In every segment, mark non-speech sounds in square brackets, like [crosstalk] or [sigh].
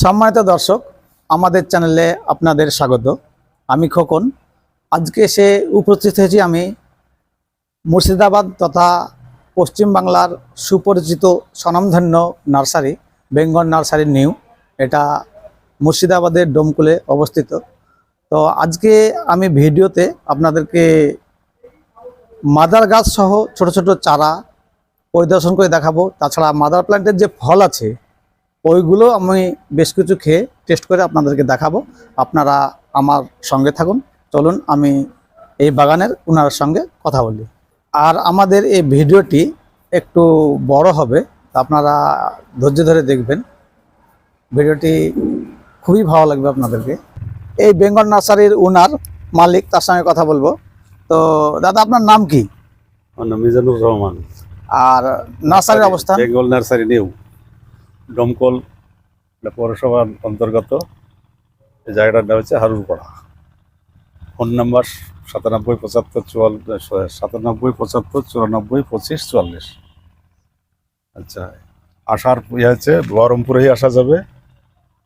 সম্মানিত দর্শক, আমাদের চ্যানেলে আপনাদের স্বাগত। আমি খোকন। আজকে এসে উপস্থিত হয়েছি আমি মুর্শিদাবাদ তথা পশ্চিমবাংলার সুপরিচিত স্বনামধন্য নার্সারি, বেঙ্গল নার্সারি নিউ। এটা মুর্শিদাবাদের ডোমকুলে অবস্থিত। তো আজকে আমি ভিডিওতে আপনাদেরকে মাদার গাছ সহ ছোট ছোট চারা পরিদর্শন করে দেখাবো। তাছাড়া মাদার প্ল্যান্টের যে ফল আছে ওইগুলো আমি বেশ কিছু খেয়ে টেস্ট করে আপনাদেরকে দেখাবো। আপনারা আমার সঙ্গে থাকুন। চলুন আমি এই বাগানের ওনার সঙ্গে কথা বলি। আর আমাদের এই ভিডিওটি একটু বড় হবে আপনারা ধৈর্য ধরে দেখবেন। ভিডিওটি খুবই ভালো লাগবে আপনাদেরকে। এই বেঙ্গল নার্সারির ওনার মালিক তার সঙ্গে কথা বলব। তো দাদা আপনার নাম কি? মিজানুর রহমান। আর নার্সারির অবস্থান? Bengal nursery new. ডমকল, এটা পৌরসভার অন্তর্গত। জায়গাটার নাম হচ্ছে হারুরপাড়া। ফোন নাম্বার সাতানব্বই পঁচাত্তর চুয়াল সাতানব্বই পঁচাত্তর চুরানব্বই পঁচিশ চুয়াল্লিশ। আচ্ছা আসার ইয়ে হচ্ছে, বহরমপুরেই আসা যাবে।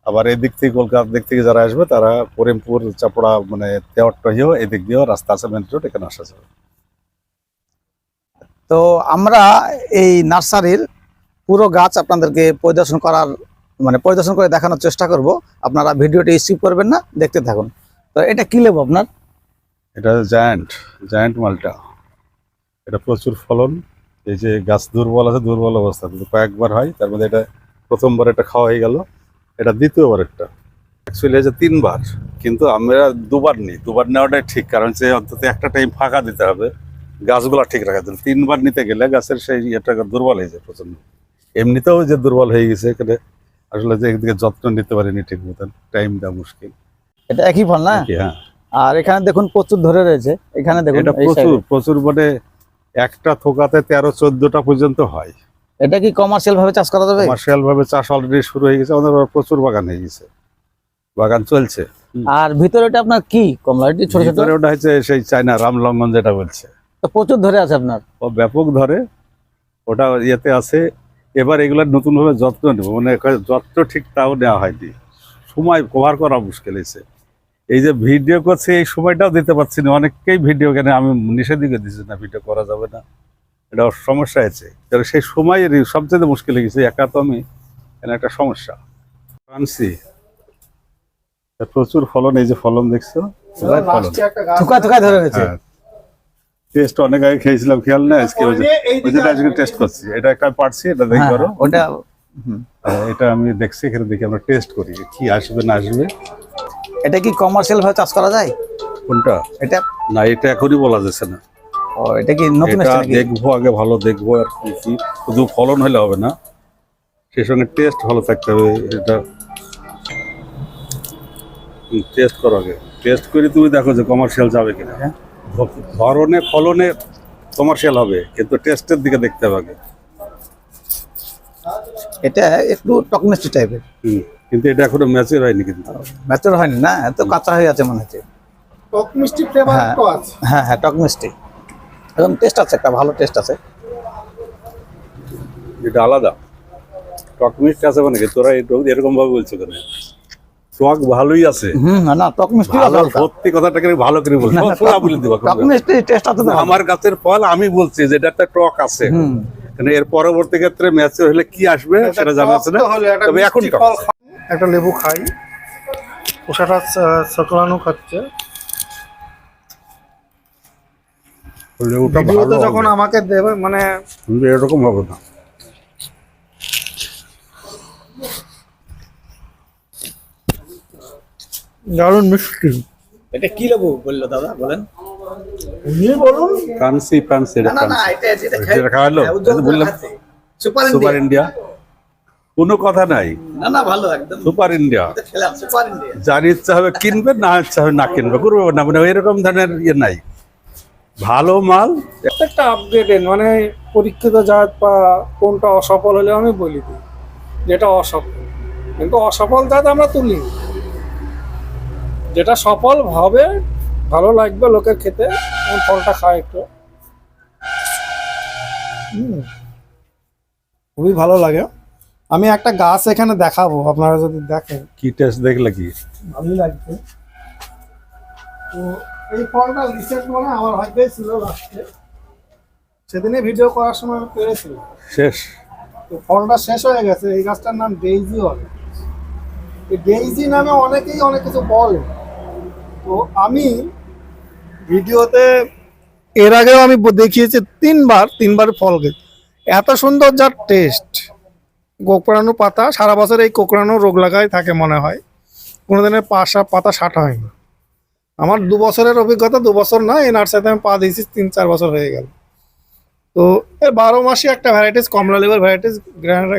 আবার এদিক থেকে কলকাতার দিক থেকে যারা আসবে, তারা করিমপুর, চাপড়া মানে তেওয়ারটা হয়েও এদিক দিয়েও রাস্তা আছে, মেন রোড, এখানে আসা যাবে। তো আমরা এই নার্সারির পুরো গাছ আপনাদেরকে পরিদর্শন করার মানে পরিদর্শন করে দেখানোর চেষ্টা করব। আপনারা ভিডিওটি স্কিপ করবেন না, দেখতে থাকুন। তো এটা কী লেবু আপনার? এটা জায়ান্ট জায়ান্ট মালটা। এটা প্রচুর ফলন। এই যে গাছ দুর্বল আছে, দুর্বল অবস্থা। কিন্তু কয়েকবার হয়, তার মধ্যে এটা প্রথমবার এটা খাওয়া হয়ে গেল। এটা দ্বিতীয়বার একটা অ্যাকচুয়ালি আছে তিনবার, কিন্তু আমরা দুবার নিই। দুবার নেওয়াটাই ঠিক, কারণ সে অন্তত একটা টাইম ফাঁকা দিতে হবে। গাছগুলো ঠিক রাখার জন্য। তিনবার নিতে গেলে গাছের সেই ইয়েটা দুর্বল হয়ে যায় প্রচণ্ড এমনিতেও যে দুর্বল হয়ে গেছে এখানে আসলে যে একদিকে যত্ন নিতে পারিনি ঠিক মতন টাইম দেওয়া মুশকিল। এটা একই ফল না? হ্যাঁ। আর এখানে দেখুন প্রচুর ধরে রয়েছে এখানে দেখুন এটা প্রচুর প্রচুর মানে একটা থোকাতে তেরো চোদ্দটা পর্যন্ত হয়। এটা কি কমার্শিয়াল ভাবে চাষ করা যাবে? কমার্শিয়াল ভাবে চাষ অলরেডি শুরু হয়ে গেছে আমাদের প্রচুর বাগান হয়ে গেছে। বাগান চলছে। আর ভিতরে এটা আপনার কি? কমলা এটি ছোট ছোট? ওটা হচ্ছে সেই চায়না রামলঙ্গন যেটা বলছে। তো প্রচুর ধরে আছে আপনার। ও ব্যাপক ধরে। ওটা ইয়েতে আছে এবার এগুলোর নতুন ভাবে যত্ন নেব। মানে যত্ন ঠিক তাও নেওয়া হয়নি। সময় কভার করা মুশকিল হয়েছে। এই যে ভিডিও করছে এই সময়টাও দিতে পারছি না। অনেককেই ভিডিও কেন আমি নিষেধিকে দিচ্ছি না ভিডিও করা যাবে না। এটা সমস্যা হয়েছে। কারণ সেই সময়ের সবচেয়ে মুশকিল হয়ে গেছে। একা তো আমি এখানে একটা সমস্যা। ফ্রান্সি প্রচুর ফলন এই যে ফলন দেখছ? থুকা থুকা ধরে হ্যাঁ টেস্ট অনেক আগে খেয়েছিলাম খেয়াল না আজকে ওই যে- যেটা আজকে টেস্ট করছি এটা একটা পারছি এটা দেখি হ্যাঁ, করো। ওটা হুম। এটা আমি দেখছি এখানে দেখি আমরা টেস্ট করি কি আসবে না আসবে। এটা কি কমার্শিয়াল ভাবে চাষ করা যায়? কোনটা? এটা না এটা এখনই বলা যাচ্ছে না। ও এটা কি নতুন এটা দেখব আগে ভালো দেখব আর কি কি শুধু ফলন হলে হবে না। সেই সঙ্গে টেস্ট ভালো থাকতে হবে এটা টেস্ট করো আগে। টেস্ট করে তুমি দেখো যে কমার্শিয়াল যাবে কিনা। হ্যাঁ। ধরনে ফলনে কমার্শিয়াল হবে কিন্তু টেস্টের দিকে দেখতে হবে এটা একটু টক টাইপের হুম, কিন্তু এটা এখনও ম্যাচের হয়নি কিন্তু। ম্যাচুর হয়নি না এত কাঁচা হয়ে আছে মনে হচ্ছে। টক মিষ্টি ফ্লেভার হ্যাঁ। তো আছে। হ্যাঁ হ্যাঁ টক মিষ্টি একদম টেস্ট আছে একটা ভালো টেস্ট আছে। এটা আলাদা। টক মিষ্টি আছে মানে কি? তোরা এই- এরকম ভাবে বলছো কেন? টক ভালোই আছে। না টক মিষ্টি সত্যি কথাটাকে ভালো করে বলছো? বলে দিবা টক মিষ্টি টেস্ট আছে তো আমার গাছের ফল আমি বলছি যে এটা একটা টক আছে। কিন্তু এর পরবর্তী ক্ষেত্রে ম্যাচিওর হলে কি আসবে সেটা জানা আছে না? তবে এখন। একটা লেবু খাই। ওষাটা সকলানো খাচ্ছে। লেবুটা ভালো যখন আমাকে দেবে মানে এরকম হবে না। দারুণ মিষ্টি। এটা কি লেবু বলল দাদা বলেন। উনি বলুন। ফ্রান্সি ফ্রান্সি এটা না না ফ্রান্সি। এটা খাওয়ালো, এটা বললাম। Super super India. কোনো কথা নাই। না না ভালো একদম। Super India. খেলাম সুপার ইন্ডিয়া। যার ইচ্ছা হবে কিনবে না ইচ্ছা হবে না কিনবে করবে না মানে এরকম ধরনের ইয়ে নাই। ভালো মাল। প্রত্যেকটা আপডেটেড মানে পরীক্ষিত জাত বা কোনটা অসফল হলে আমি বলি দিই যেটা অসফল। কিন্তু অসফল জাত আমরা তুলি। যেটা সফল হবে ভালো লাগবে লোকের খেতে ফলটা খায় একটু। হুম, খুবই ভালো লাগে। আমি একটা গাছ এখানে দেখাবো আপনারা যদি দেখেন। কি টেস্ট দেখলে কি? ভালোই লাগবে তো এই ফলটা রিসেন্ট মানে আমার ভাগ্যেই ছিল লাস্টে সেদিনে ভিডিও করার সময় আমি পেরেছিলাম। শেষ। তো ফলটা শেষ হয়ে গেছে এই গাছটার নাম ডেইজি হল এই ডেইজি নামে অনেকেই অনেক কিছু বলে। তো আমি ভিডিওতে এর আগেও আমি দেখিয়েছি তিনবার তিনবার ফল খেয়ে এত সুন্দর যার টেস্ট কোকড়ানো পাতা, সারা বছর এই কোকড়ানো রোগ লাগাই থাকে মনে হয়। কোনোদিনের পাশা পাতা সাটা হয়নি। আমার দু বছরের অভিজ্ঞতা, দু বছর না, এই নার্সারিতে আমি পা দিয়েছি, তিন চার বছর হয়ে গেল। তো এর বারো মাসে একটা ভ্যারাইটিস কমলা লেবার ভ্যারাইটিস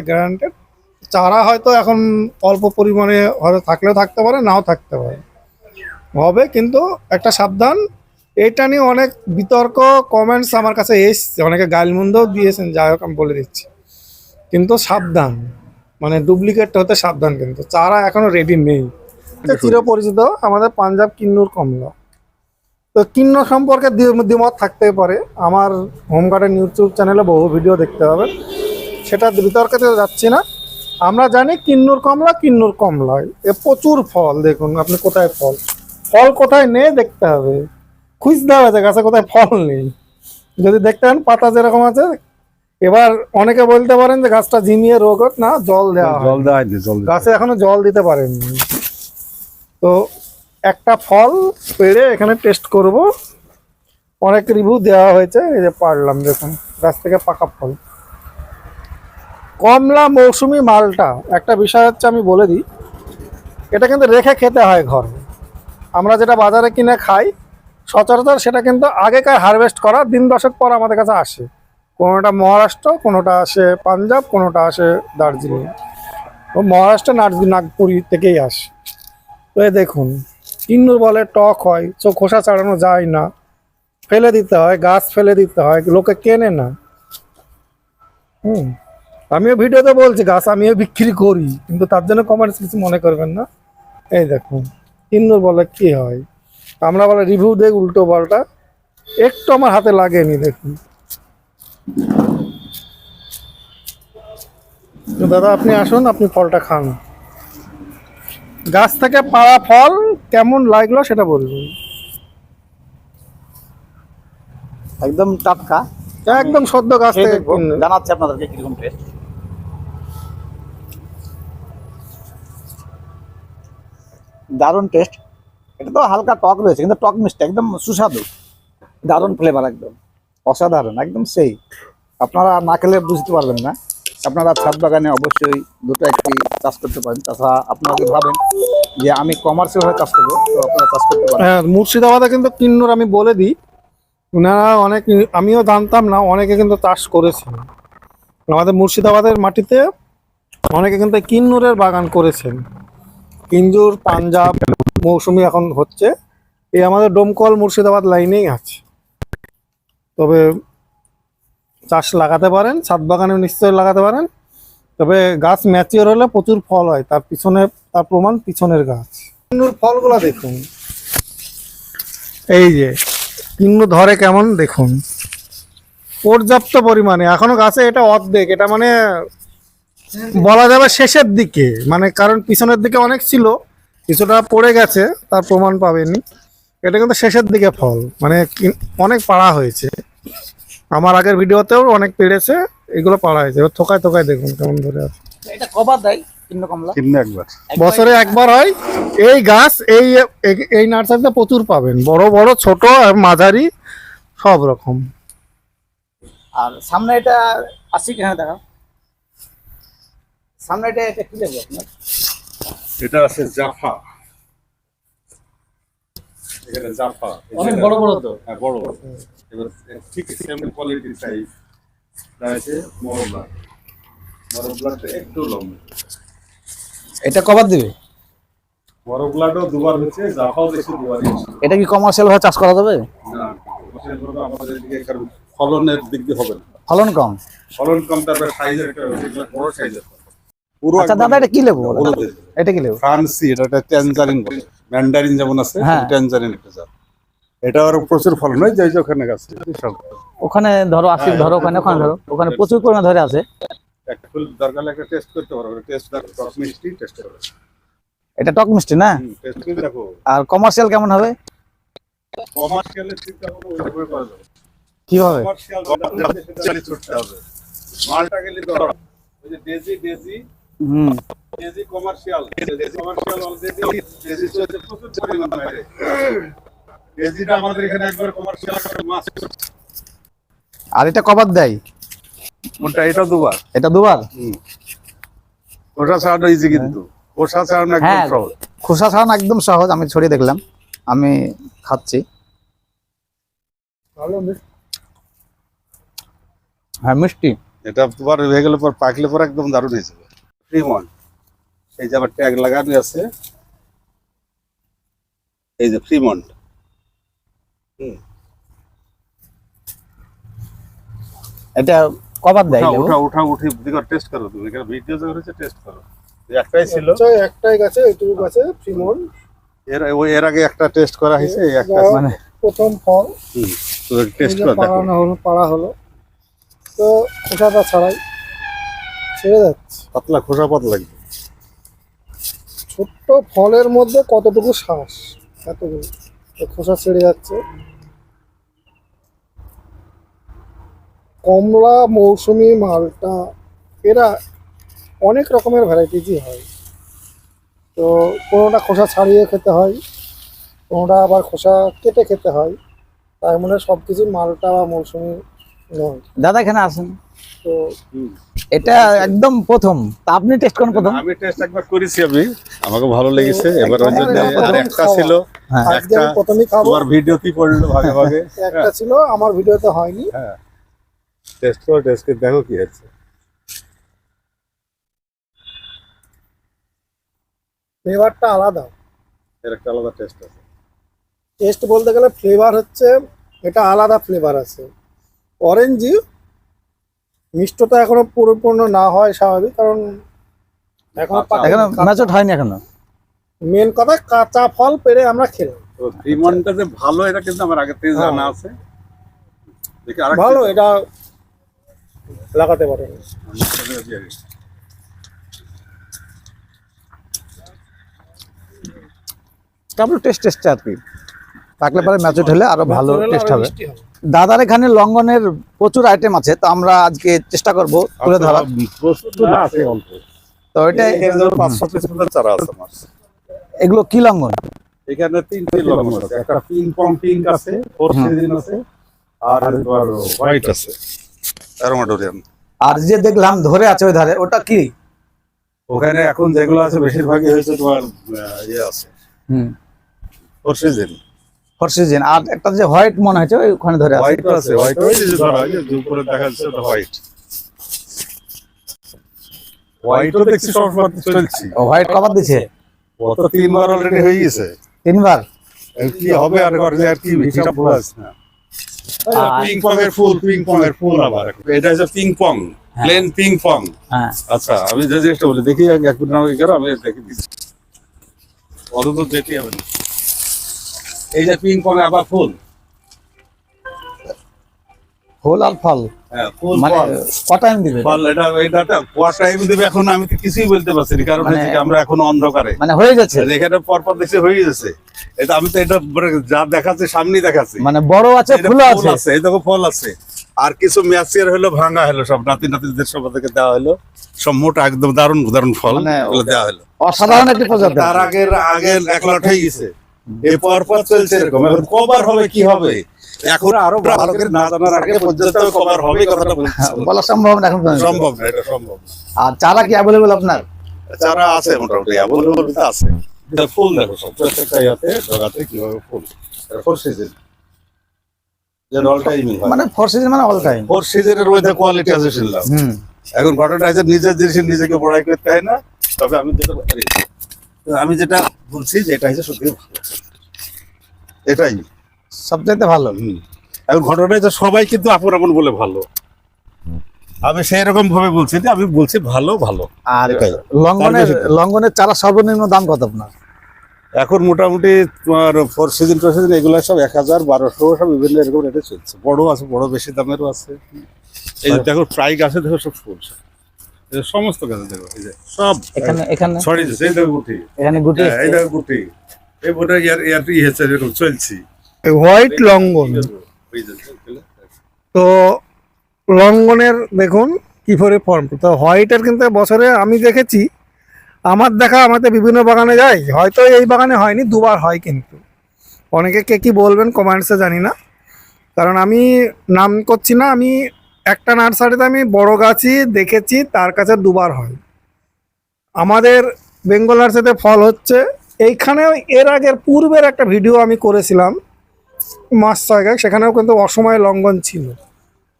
গ্যারান্টেড চারা হয়তো এখন অল্প পরিমাণে হয়তো থাকলেও থাকতে পারে, নাও থাকতে পারে। হবে কিন্তু একটা সাবধান। এটা নিয়ে অনেক বিতর্ক কমেন্টস আমার কাছে এসছে। অনেকে গালমন্দও দিয়েছেন যাই হোক আমি বলে দিচ্ছি। কিন্তু সাবধান। মানে ডুপ্লিকেট হতে সাবধান কিন্তু। চারা এখনও রেডি নেই। চিরপরিচিত। আমাদের পাঞ্জাব কিন্নুর কমলা। তো কিন্ন সম্পর্কে দ্বি- দ্বিমত থাকতেই পারে। আমার হোম গার্ডেন ইউটিউব চ্যানেলে বহু ভিডিও দেখতে হবে। সেটা বিতর্কে তো যাচ্ছি না। আমরা জানি কিন্নুর কমলা কিন্নুর কমলা এ প্রচুর ফল দেখুন আপনি কোথায় ফল? ফল কোথায় নেই দেখতে হবে। খুঁজতে হবে যে গাছে কোথায় ফল নেই। যদি দেখতে পান পাতা যেরকম আছে এবার অনেকে বলতে পারেন যে গাছটা ঝিমিয়ে রোগ না জল দেওয়া জল দেওয়া জল গাছে এখনও জল দিতে পারেননি। তো একটা ফল পেড়ে এখানে টেস্ট করব। অনেক রিভিউ দেওয়া হয়েছে এই যে পারলাম দেখুন গাছ থেকে পাকা ফল। কমলা মৌসুমি মালটা একটা বিষয় হচ্ছে আমি বলে দিই এটা কিন্তু রেখে খেতে হয় ঘরে। আমরা যেটা বাজারে কিনে খাই, সচরাচর সেটা কিন্তু আগেকার হারভেস্ট করা দিন দশক পর আমাদের কাছে আসে। কোনোটা মহারাষ্ট্র, কোনোটা আসে পাঞ্জাব, কোনোটা আসে দার্জিলিং। ও মহারাষ্ট্র নাগপুরি থেকেই আসে। তো দেখুন কিন্নুর বলে টক হয় চো খোসা ছাড়ানো যায় না। ফেলে দিতে হয়, গাছ ফেলে দিতে হয়, লোকে কেনে না। হুম, আমিও ভিডিওতে বলছি, গাছ আমিও বিক্রি করি, কিন্তু তার জন্য কমেন্টস কিছু মনে করবেন না। এই দেখুন। কিন্নুর বলে কি হয়? আমরা বলে রিভিউ দেই উল্টো পাল্টা। একটু আমার হাতে লাগেনি দেখুন। দাদা আপনি আসুন আপনি ফলটা খান। গাছ থেকে পাড়া ফল কেমন লাগল সেটা বলবেন। একদম টাটকা। একদম সদ্য গাছ থেকে। জানাচ্ছি আপনাদেরকে কীরকম টেস্ট দারুণ টেস্ট এটা তো হালকা টক রয়েছে, কিন্তু টক মিষ্টি, একদম সুস্বাদু। দারুণ ফ্লেভার একদম। অসাধারণ, একদম সেই। আপনারা না খেলে বুঝতে পারবেন না। আপনারা ছাদ বাগানে অবশ্যই দুটো একটি চাষ করতে পারেন। তাছাড়া আপনারা ভাবেন যে আমি কমার্শিয়াল ভাবে চাষ করব, তো আপনারা চাষ করতে পারেন। হ্যাঁ মুর্শিদাবাদে কিন্তু কিন্নুর আমি বলে দিই ওনারা অনেক, আমিও জানতাম না, অনেকে কিন্তু চাষ করেছেন আমাদের মুর্শিদাবাদের মাটিতে অনেকে কিন্তু কিন্নুরের বাগান করেছেন। কিঞ্জুর পাঞ্জাব মৌসুমি এখন হচ্ছে। এই আমাদের ডোমকল মুর্শিদাবাদ লাইনেই আছে। তবে চাষ লাগাতে পারেন, ছাদ বাগানে নিশ্চয়ই লাগাতে পারেন। তবে গাছ ম্যাচিওর হলে প্রচুর ফল হয়, তার পিছনে, তার প্রমাণ পিছনের গাছ। কিন্নুর ফলগুলো দেখুন। এই যে কিন্নু ধরে কেমন দেখুন। পর্যাপ্ত পরিমাণে, এখনও গাছে এটা অর্ধেক, এটা মানে বলা যাবে শেষের দিকে মানে কারণ পিছনের দিকে অনেক ছিল কিছুটা পড়ে গেছে তার প্রমাণ পাবেনি। এটা কিন্তু শেষের দিকে ফল মানে কি- অনেক পাড়া হয়েছে। আমার আগের ভিডিওতেও অনেক পেড়েছে এগুলো পাড়া হয়েছে। এবার থোকায় থোকায় দেখুন কেমন ধরে আছে। এটা কবার দেয় কিনে বছরে একবার হয়। এই গাছ এই এই- নার্সারিতে প্রচুর পাবেন। বড় বড় ছোট আর মাঝারি সব রকম। আর সামনে এটা আসি হ্যাঁ দেখা সামনে এটা এটা কি লাগবে আপনার। এটা আছে জাফা। এখানে জাফা। অনেক বড় বড় তো। হ্যাঁ বড় বড়। এবার ঠিক সেম কোয়ালিটি সাইজ আছে মরবলা মরবলাটা একটু লম্বা। এটা কবার দিবে? মরবলাটাও দুবার হচ্ছে জাফাও বেশি দুবার হচ্ছে। এটা কি কমার্শিয়াল ভাবে চাষ করা যাবে? না বছর পরে আমাদের দিকে ফলনের দিক দিয়ে হবে না। ফলন কম? ফলন কম তারপরে সাইজের একটা বড় সাইজের আচ্ছা দাদা এটা কি লেবু? এটা কি লেবু? ফ্রান্সি এটা একটা ট্যানজারিন বলে। ম্যান্ডারিন যেমন আছে হ্যাঁ। ট্যানজারিন একটা জাত। এটা আরও প্রচুর ফলন হয় যাই ওখানে গাছ। ওখানে ধরো আসি ধরো ওখানে ওখানে ধরো। ওখানে প্রচুর পরিমাণে ধরে আছে। একটা ফুল দরকার হলে টেস্ট করতে পারো টেস্ট টক মিষ্টি টেস্ট করো। এটা টক মিষ্টি না? টেস্ট করে দেখো। আর কমার্শিয়াল কেমন হবে? কমার্শিয়ালের চিন্তা করো ওইটা করে যাবে। কীভাবে? কমার্শিয়াল চালিয়ে ছুটতে হবে। মালটা গেলে তো ওই যে ডেজি ডেজি হুম। Daisy commercial daisy commercial already daisy চলছে প্রচুর পরিমাণ বাইরে। ডেজিটা আমাদের এখানে একবার কমার্শিয়াল মাছ আর এটা কবার দেয়? কোনটা? এটা দুবার। এটা দুবার? ওটা ছাড়ানো ইজি কিন্তু। ওষা ছাড়ানো একদম হ্যাঁ সহজ। খোসা ছাড়ানো একদম সহজ। আমি ছড়িয়ে দেখলাম। আমি খাচ্ছি। হ্যাঁ মিষ্টি। এটা তোমার হয়ে গেলে পর পাকলে পর একদম দারুণ হয়ে যাবে। ফ্রিমন এই যে আবার ট্যাগ লাগানো আছে। এই যে ফ্রিমন্ট এটা কবার দেয় উঠা লেবু? উঠা উঠা উঠি দিকে টেস্ট করো তুমি। এখানে ভিডিও যে করেছে টেস্ট করো। একটাই ছিল। আচ্ছা, একটাই গাছে এইটুকু গাছে ফিমন এর ওই এর আগে একটা টেস্ট করা হয়েছে একটা। মানে প্রথম ফল। টেস্ট এই যে করে হলো পাড়া হলো। তো খোসাটা ছাড়াই। ছেড়ে যাচ্ছে। পাতলা খোসা পাতলা লাগবে। ছোট্ট ফলের মধ্যে কতটুকু শ্বাস? এতটুকু তো খোসা ছেড়ে যাচ্ছে। কমলা মৌসুমি মালটা এরা অনেক রকমের ভ্যারাইটিজই হয়। তো কোনোটা খোসা ছাড়িয়ে খেতে হয় কোনোটা আবার খোসা কেটে খেতে হয়। তাই মানে সব কিছু মালটা বা মৌসুমি নয়। দাদা এখানে আসেন। তো এটা একদম প্রথম। তা আপনি টেস্ট করেন প্রথম? আমি টেস্ট একবার করেছি আমি। আমাকে ভালো লেগেছে। এবার ওই জন্য আর একটা ছিল। হ্যাঁ। আজকে একটা আমি প্রথমেই খাব তোমার ভিডিওতেই পড়ল ভাগে ভাগে। [laughs] একটা ছিল আমার ভিডিওতে হয়নি। হ্যাঁ। টেস্ট করো টেস্ট করে দেখো কি হচ্ছে। ফ্লেভারটা আলাদা। এর একটা আলাদা টেস্ট আছে। টেস্ট বলতে গেলে ফ্লেভার হচ্ছে এটা আলাদা ফ্লেভার আছে। অরেঞ্জি মিষ্টতা এখনও পরিপূর্ণ না হয় স্বাভাবিক কারণ এখনও এখনও ম্যাচট হয়নি এখনও। মেন কথা কাঁচা ফল পেরে আমরা খেলাম। যে ভালো এটা কিন্তু আমার আগে থেকে জানা আছে। দেখি আরেকটা ভালো এটা লাগাতে তারপরে টেস্ট টেস্ট আর কি। থাকলে পরে ম্যাচট হলে আরও ভালো টেস্ট হবে। দাদার এখানে লঙ্ঘনের প্রচুর আইটেম আছে তো আমরা আজকে চেষ্টা করব তুলে ধরা প্রস্তুত না আছে অল্প। তো এটা এগুলো কি লঙ্ঘন? এখানে তিনটি আছে একটা পিং পং পিঙ্ক আছে ফোর সিজন আছে আর হোয়াইট আছে অ্যারোমাটোরিয়াম আর যে দেখলাম ধরে আছে ওই ধারে ওটা কি? ওখানে এখন যেগুলো আছে বেশিরভাগই হয়েছে তোমার ইয়ে আছে। হুম। ফোর সিজন ফর সিজন আর একটা যে হোয়াইট মনে হচ্ছে ওখানে ধরে আছে। হোয়াইট আছে হোয়াইট ওই যে ধরা হয় যে উপরে দেখা যাচ্ছে হোয়াইট হোয়াইটও দেখছি সবসময় চলছি হোয়াইট কভার দিছে? ও তো তিনবার অলরেডি হয়ে গেছে। তিনবার? কি হবে আর ঘরে আর কি হিসাব না। পিং পং এর ফুল পিং পং এর ফুল আবার। এটা হচ্ছে ping pong plain ping pong হ্যাঁ। আচ্ছা আমি যে জিনিসটা বলি দেখি এক মিনিট আমি দেখে দিচ্ছি। অত তো দেখি হবে না। এই যে পিং পং আবার ফুল। ফুল আর ফল? মানে টাইম দিবে? ফল এটা এটা কোয়া টাইম দেবে এখন আমি তো কিছুই বলতে পারছি না কারণ মানে- হচ্ছে কি আমরা এখন অন্ধকারে। মানে হয়ে যাচ্ছে আর এখানে পরপর দেখছি হয়ে গেছে। এটা আমি তো এটা মানে যা দেখাচ্ছে সামনেই দেখাচ্ছি। মানে বড় আছে ফুল আছে। আছে এই দেখো ফল আছে। আর কিছু ম্যাচিয়ার হলো ভাঙা হলো সব নাতি নাতিদের সব থেকে দেওয়া হলো। সব মোটা একদম দারুণ দারুণ ফল মানে দেওয়া হলো। অসাধারণ একটি প্রজাতি। তার আগের আগের এক লট হয়ে গেছে। পরপর চলছে এরকম। এখন কবার হবে কি হবে? এখন আরও ভালো করে না জানার আগে পর্যন্ত কবার হবে কথাটা বলা সম্ভব না এখন সম্ভব না এটা সম্ভব আর চারা কি অ্যাভেলেবল আপনার? চারা আছে মোটামুটি অ্যাভেলেবল আছে। ফুল দেখো সব প্রত্যেকটা ইয়াতে জগাতে কীভাবে ফুল? ফোর সিজন মানে ফোর সিজন মানে অল টাইম ফোর সিজনের মধ্যে কোয়ালিটি আছে শুনলাম। এখন ঘটনা আছে নিজের জিনিস নিজেকে বড়াই করতে হয় না। তবে আমি যেটা আমি যেটা বলছি যে এটা হচ্ছে সত্যি ভালো। এটাই। সবচাইতে ভালো। এখন ঘটনা হচ্ছে সবাই কিন্তু আপন আপন বলে ভালো। আমি সেই রকম ভাবে বলছি যে আমি বলছি ভালো ভালো। আর এটাই। লঙ্ঘনের লঙ্ঘনের চারা সর্বনিম্ন দাম কত আপনার? এখন মোটামুটি তোমার ফোর সিজন টোর সিজন এগুলো সব এক হাজার বারোশো সব বিভিন্ন এরকম রেটে চলছে। বড় আছে বড় বেশি দামেরও আছে। এই যে দেখো ট্রাই গাছে দেখো সব ফুল সমস্ত গাছ দেখো এই যে সব। এখানে এখানে? সরি এই দেখো গুটি। এখানে গুটি হ্যাঁ, এই দেখো গুটি। এই বোটা ইয়ার ইয়ার ই হচ্ছে এরকম চলছি। হোয়াইট দেখলে? তো লঙ্ঘনের দেখুন কি করে ফর্ম তো হোয়াইটের কিন্তু বছরে আমি দেখেছি আমার দেখা আমাদের বিভিন্ন বাগানে যাই হয়তো এই বাগানে হয়নি দুবার হয় কিন্তু। অনেকে কে কি বলবেন কমেন্টসে জানি না। কারণ আমি নাম করছি না আমি একটা নার্সারিতে আমি বড় গাছই দেখেছি তার কাছে দুবার হয়। আমাদের বেঙ্গল নার্সারিতে ফল হচ্ছে এইখানেও এর আগের পূর্বের একটা ভিডিও আমি করেছিলাম মাস ছয়েক আগে, সেখানেও কিন্তু অসময়ে লঙ্ঘন ছিল।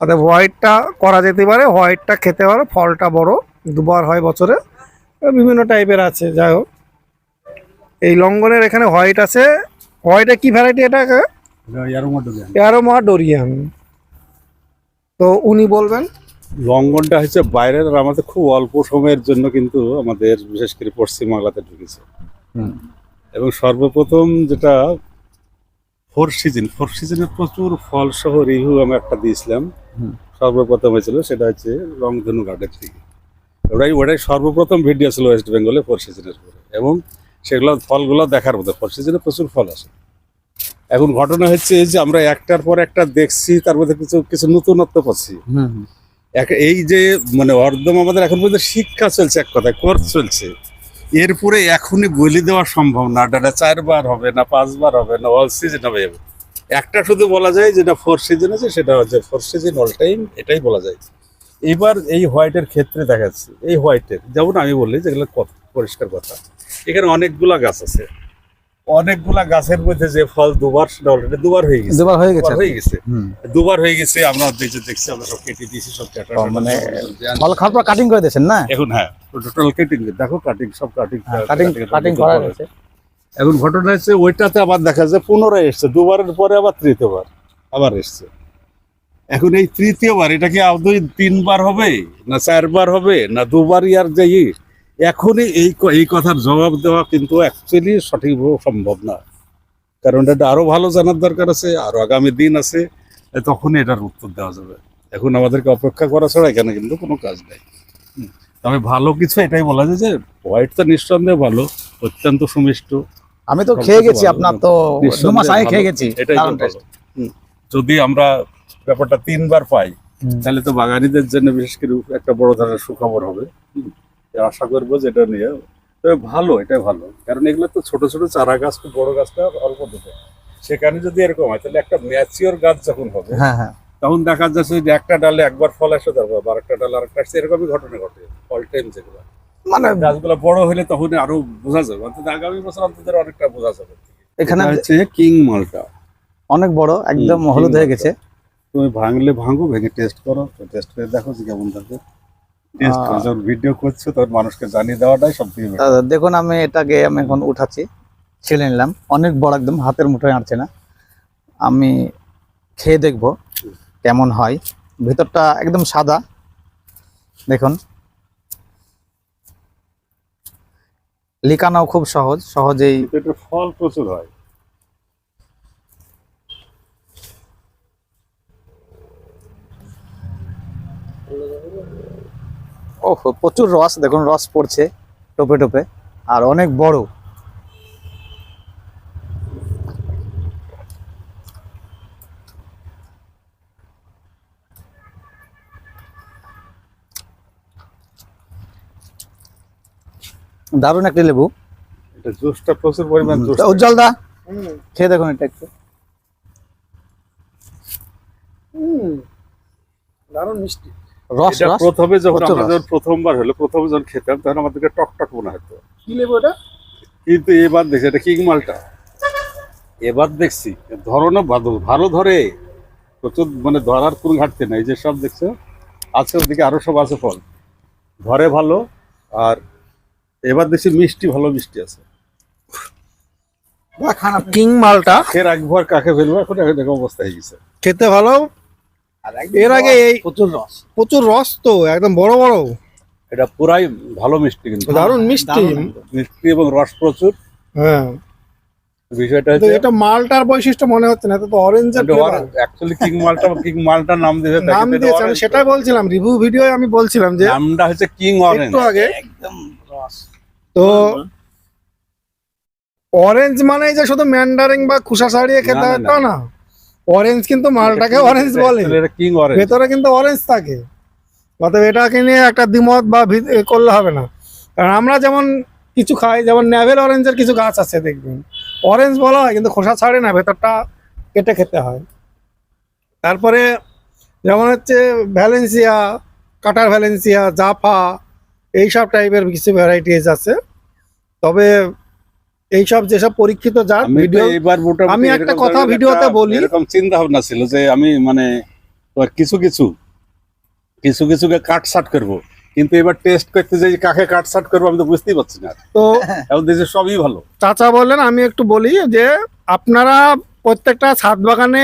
অর্থাৎ হোয়াইটটা করা যেতে পারে হোয়াইটটা খেতে পারে ফলটা বড় দুবার হয় বছরে বিভিন্ন টাইপের আছে যাই হোক। এই লঙ্ঘনের এখানে হোয়াইট আছে হোয়াইটে কি ভ্যারাইটি এটা? অ্যারোমা ডোরিয়ান তো উনি বলবেন? লঙ্ঘনটা হচ্ছে বাইরের আর আমাদের খুব অল্প সময়ের জন্য কিন্তু আমাদের বিশেষ করে পশ্চিমবাংলাতে ঢুকেছে। এবং সর্বপ্রথম যেটা ফোর সিজন ফোর সিজনে প্রচুর ফল সহ রিভিউ আমি একটা দিয়েছিলাম। সর্বপ্রথম হয়েছিল সেটা হচ্ছে রংধনু গার্ডেন থেকে ওটাই ওটাই সর্বপ্রথম ভিডিও ছিল ওয়েস্ট বেঙ্গলে ফোর সিজনের পরে। এবং সেগুলো ফলগুলো দেখার মতো ফোর সিজনে প্রচুর ফল আসে। এখন ঘটনা হচ্ছে যে আমরা একটার পর একটা দেখছি তার মধ্যে কিছু কিছু নতুনত্ব পাচ্ছি। এক- এই যে মানে অর্ধম আমাদের এখন পর্যন্ত শিক্ষা চলছে এক কথায় কোর্স চলছে। এরপরে এখনই বলি দেওয়া সম্ভব না এটা চারবার হবে না পাঁচবার হবে না অল সিজন হবে। একটা শুধু বলা যায় যেটা ফোর সিজন আছে সেটা হচ্ছে ফোর সিজন অল টাইম এটাই বলা যায়। এবার এই হোয়াইটের ক্ষেত্রে দেখা যাচ্ছে এই হোয়াইটের যেমন আমি বললি যেগুলো পরিষ্কার কথা এখানে অনেকগুলা গাছ আছে। অনেকগুলা গাছের মধ্যে যে ফল দুবার অলরেডি দুবার হয়ে গেছে। দুবার হয়ে গেছে দুবার হয়ে গেছে। দুবার হয়ে গেছে আমরা দেখছি দেখছি আমরা সব কেটে দিয়েছি সব কাটা মানে ফল খাওয়ার পর কাটিং করে দিয়েছেন না? এখন হ্যাঁ টোটাল কাটিং দেখো কাটিং সব কাটিং কাটিং কাটিং করা। হয়েছে এখন ঘটনা হচ্ছে ওইটাতে আবার দেখা যায় পুনরায় এসছে দুবারের পরে আবার তৃতীয়বার আবার এসছে। এখন এই তৃতীয়বার এটা কি আদৌ তিনবার হবে না চারবার হবে না দুবার ইয়ার যাই এখনই এই এই কথার জবাব দেওয়া কিন্তু অ্যাকচুয়ালি সঠিকভাবে সম্ভব না। কারণ এটা আরও ভালো জানার দরকার আছে আরও আগামী দিন আছে তখন এটার উত্তর দেওয়া যাবে। এখন আমাদেরকে অপেক্ষা করা ছাড়া এখানে কিন্তু কোনো কাজ নেই। তবে ভালো কিছু এটাই বলা যায় যে হোয়াইট তো নিঃসন্দেহে ভালো অত্যন্ত সুমিষ্ট। আমি তো খেয়ে গেছি আপনার তো দু মাস আগে খেয়ে গেছি এটাই। যদি আমরা ব্যাপারটা তিনবার পাই তাহলে তো বাগানিদের জন্য বিশেষ করে একটা বড় ধরনের সুখবর হবে। আশা করব যেটা নিয়ে। তবে ভালো এটা ভালো। কারণ এগুলো তো ছোট ছোট চারা গাছ খুব বড় গাছটা অল্প দিতে সেখানে যদি এরকম হয় তাহলে একটা ম্যাচিওর গাছ যখন হবে হ্যাঁ হ্যাঁ। তখন দেখা যাচ্ছে যে একটা ডালে একবার ফল আসে তারপর আর একটা ডালে আরেকটা আসছে এরকমই ঘটনা ঘটে অল টাইম যেগুলো। মানে গাছগুলো বড় হলে তখন আরও বোঝা যাবে। অন্তত আগামী বছর অন্তত অনেকটা বোঝা যাবে। এখানে হচ্ছে কিং মালটা। অনেক বড় একদম হলুদ হয়ে গেছে। তুমি ভাঙলে ভাঙো ভেঙে টেস্ট করো টেস্ট করে দেখো যে কেমন থাকে। যখন ভিডিও করছ তখন মানুষকে জানিয়ে দেওয়াটাই সব থেকে দেখুন আমি এটাকে আমি এখন উঠাচ্ছি ছেলে নিলাম। অনেক বড় একদম হাতের মুঠোয় আনছে না। আমি খেয়ে দেখব কেমন হয়। ভিতরটা একদম সাদা। দেখুন। লিকানাও খুব সহজ সহজেই ফল প্রচুর হয়। ও প্রচুর রস দেখুন রস পড়ছে টোপে টোপে আর অনেক বড়। দারুণ একটি লেবু। এটা জুসটা প্রচুর পরিমাণ জুস। উজ্জ্বল দা? খেয়ে দেখুন এটা একটু। দারুণ মিষ্টি। রস প্রথমে যখন প্রচুর আমরা যখন প্রথমবার হলো প্রথমে যখন খেতাম তখন আমাদেরকে টক টক মনে হতো। কি লেবু এটা? কিন্তু এবার দেখছি এটা কিং মালটা। এবার দেখছি ধরনও ভালো ধরে। প্রচুর মানে ধরার কোনো ঘাটতি নাই যে সব দেখছ। আছে ওদিকে আরও সব আছে ফল। ধরে ভালো আর এবার দেখছি মিষ্টি ভালো মিষ্টি আছে। কিং মালটা। ফের একবার কাকে ফেলব এখন এখন অবস্থা হয়ে গেছে। খেতে ভালো? এর আগে এই প্রচুর রস। প্রচুর রস তো একদম বড় বড়। এটা পুরাই ভালো মিষ্টি কিন্তু। দারুণ মিষ্টি। মিষ্টি এবং রস প্রচুর। হ্যাঁ। বিষয়টা হচ্ছে এটা মালটার বৈশিষ্ট্য মনে হচ্ছে না এটা তো অরেঞ্জের অ্যাকচুয়ালি কিং মালটা [laughs] কিং মালটার নাম দিয়েছে নাম তো দিয়েছে আমি সেটাই বলছিলাম রিভিউ ভিডিও আমি বলছিলাম যে নামটা হচ্ছে কিং অরেঞ্জ একটু আগে একদম রস। তো অরেঞ্জ মানে যে শুধু ম্যান্ডারিং বা খুশা ছাড়িয়ে খেতে হয় তা না। অরেঞ্জ কিন্তু মালটাকে অরেঞ্জ বলে। এটা কিং অরেঞ্জ ভেতরে কিন্তু অরেঞ্জ থাকে। অতএব এটাকে নিয়ে একটা দ্বিমত বা করলে হবে না। কারণ আমরা যেমন কিছু খাই যেমন ন্যাভেল অরেঞ্জের কিছু গাছ আছে দেখবেন। অরেঞ্জ বলা হয় কিন্তু খোসা ছাড়ে না ভেতরটা কেটে খেতে হয়। তারপরে যেমন হচ্ছে ভ্যালেন্সিয়া কাটার ভ্যালেন্সিয়া জাফা এইসব টাইপের কিছু ভ্যারাইটিস আছে। তবে এইসব যেসব পরীক্ষিত জাত আমি ভিডিও মোটামুটি আমি একটা কথা ভিডিওতে বলি। এরকম চিন্তা ভাবনা ছিল যে আমি মানে কিছু কিছু কিছু কিছুকে কাটসাট করব। কিন্তু এবার টেস্ট করতে যাই যে কাকে কাটসাট করব আমি তো বুঝতেই পারছি না। তো এখন দেশে সবই ভালো। চাচা বললেন আমি একটু বলি যে আপনারা প্রত্যেকটা ছাদ বাগানে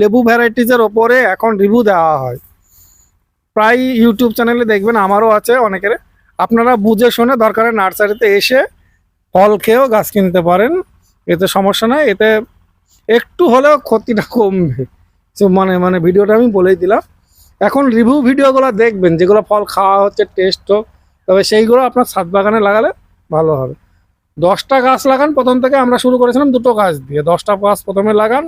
লেবু ভ্যারাইটিজের ওপরে এখন রিভিউ দেওয়া হয়। প্রায় ইউটিউব চ্যানেলে দেখবেন আমারও আছে অনেকের। আপনারা বুঝে শুনে দরকারে নার্সারিতে এসে ফল খেয়েও গাছ কিনতে পারেন, এতে সমস্যা নাই, এতে একটু হলেও ক্ষতিটা কমবে। মানে মানে ভিডিওটা আমি বলেই দিলাম। এখন রিভিউ ভিডিওগুলো দেখবেন, যেগুলো ফল খাওয়া হচ্ছে টেস্ট তবে সেইগুলো আপনার ছাদ বাগানে লাগালে ভালো হবে। দশটা গাছ লাগান, প্রথম থেকে আমরা শুরু করেছিলাম দুটো গাছ দিয়ে। দশটা গাছ প্রথমে লাগান,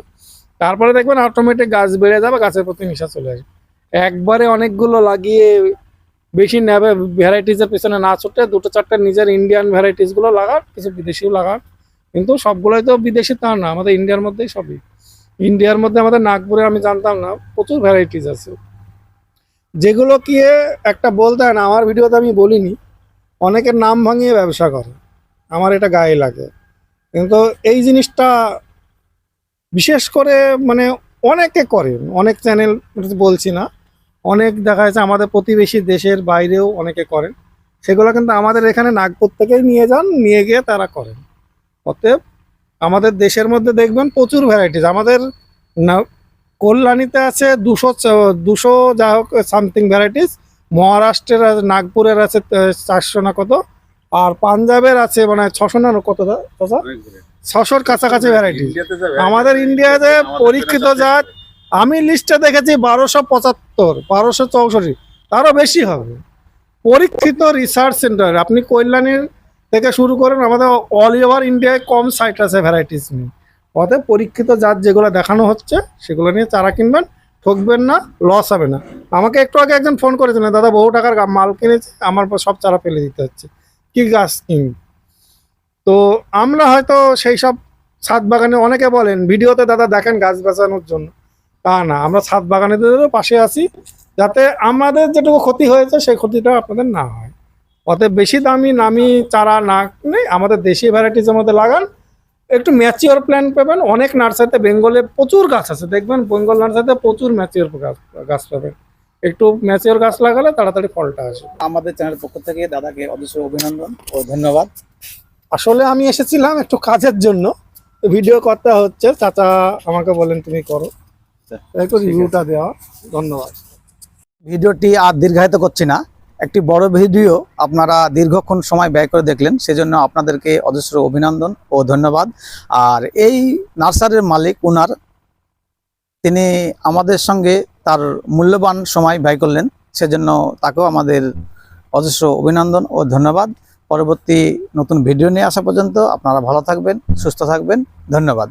তারপরে দেখবেন অটোমেটিক গাছ বেড়ে যাবে, গাছের প্রতি নিশা চলে আসবে। একবারে অনেকগুলো লাগিয়ে বেশি নেবে ভ্যারাইটিসের পেছনে না ছুটে, দুটো চারটে নিজের ইন্ডিয়ান ভ্যারাইটিসগুলো লাগান কিছু বিদেশিও লাগান কিন্তু সবগুলোই তো বিদেশি তা না, আমাদের ইন্ডিয়ার মধ্যেই সবই। ইন্ডিয়ার মধ্যে আমাদের নাগপুরে আমি জানতাম না, প্রচুর ভ্যারাইটিস আছে। যেগুলো কি একটা বলতে হয় না, আমার ভিডিওতে আমি বলিনি, অনেকের নাম ভাঙিয়ে ব্যবসা করে, আমার এটা গায়ে লাগে। কিন্তু এই জিনিসটা বিশেষ করে মানে অনেকে করেন, অনেক চ্যানেল বলছি না অনেক দেখা যাচ্ছে আমাদের প্রতিবেশী দেশের বাইরেও অনেকে করেন। সেগুলো কিন্তু আমাদের এখানে নাগপুর থেকেই নিয়ে যান নিয়ে গিয়ে তারা করেন। অতএব আমাদের দেশের মধ্যে দেখবেন প্রচুর ভ্যারাইটিস আমাদের না কল্যাণীতে আছে দুশো দুশো যা হোক সামথিং ভ্যারাইটিস মহারাষ্ট্রের আছে নাগপুরের আছে চারশো না কত। আর পাঞ্জাবের আছে মানে ছশো না কত দাদা ছশোর কাছাকাছি ভ্যারাইটি ইন্ডিয়াতে যাবে, আমাদের ইন্ডিয়াতে পরীক্ষিত জাত আমি লিস্টে দেখেছি বারোশো পঁচাত্তর বারোশো চৌষট্টি, তারও বেশি হবে। পরীক্ষিত রিসার্চ সেন্টার আপনি কল্যাণীর থেকে শুরু করেন, আমাদের অল ওভার ইন্ডিয়ায় কম সাইট আছে ভ্যারাইটিস নিয়ে। অতএব পরীক্ষিত জাত যেগুলো দেখানো হচ্ছে, সেগুলো নিয়ে চারা কিনবেন, ঠকবেন না লস হবে না। আমাকে একটু আগে একজন ফোন করেছিলেন দাদা, বহু টাকার মাল কিনেছে, আমার সব চারা ফেলে দিতে হচ্ছে। কি গাছ কিন তো আমরা হয়তো সেই সব ছাদ বাগানে অনেকে বলেন, ভিডিওতে দাদা দেখেন গাছ বাঁচানোর জন্য। তা না আমরা ছাদ বাগানেদেরও পাশে আছি যাতে আমাদের যেটুকু ক্ষতি হয়েছে সেই ক্ষতিটা আপনাদের না হয়। অতএব বেশি দামি নামি চারা না নেই আমাদের দেশি ভ্যারাইটিসের মধ্যে লাগান। একটু ম্যাচিওর প্ল্যান পাবেন অনেক নার্সারিতে বেঙ্গলে প্রচুর গাছ আছে দেখবেন বেঙ্গল নার্সারিতে প্রচুর ম্যাচিওর গাছ গাছ পাবেন। একটু ম্যাচিওর গাছ লাগালে তাড়াতাড়ি ফলটা আসবে। আমাদের চ্যানেলের পক্ষ থেকে দাদাকে অজস্র অভিনন্দন ও ধন্যবাদ। আসলে আমি এসেছিলাম একটু কাজের জন্য ভিডিও করতে হচ্ছে চাচা আমাকে বলেন তুমি করো। একটু রিভিউটা দেওয়া ধন্যবাদ। ভিডিওটি আর দীর্ঘায়িত করছি না একটি বড় ভিডিও আপনারা দীর্ঘক্ষণ সময় ব্যয় করে দেখলেন সেজন্য আপনাদেরকে অজস্র অভিনন্দন ও ধন্যবাদ। আর এই নার্সারির মালিক উনার তিনি আমাদের সঙ্গে তার মূল্যবান সময় ব্যয় করলেন সেজন্য তাকেও আমাদের অজস্র অভিনন্দন ও ধন্যবাদ। পরবর্তী নতুন ভিডিও নিয়ে আসা পর্যন্ত আপনারা ভালো থাকবেন সুস্থ থাকবেন ধন্যবাদ।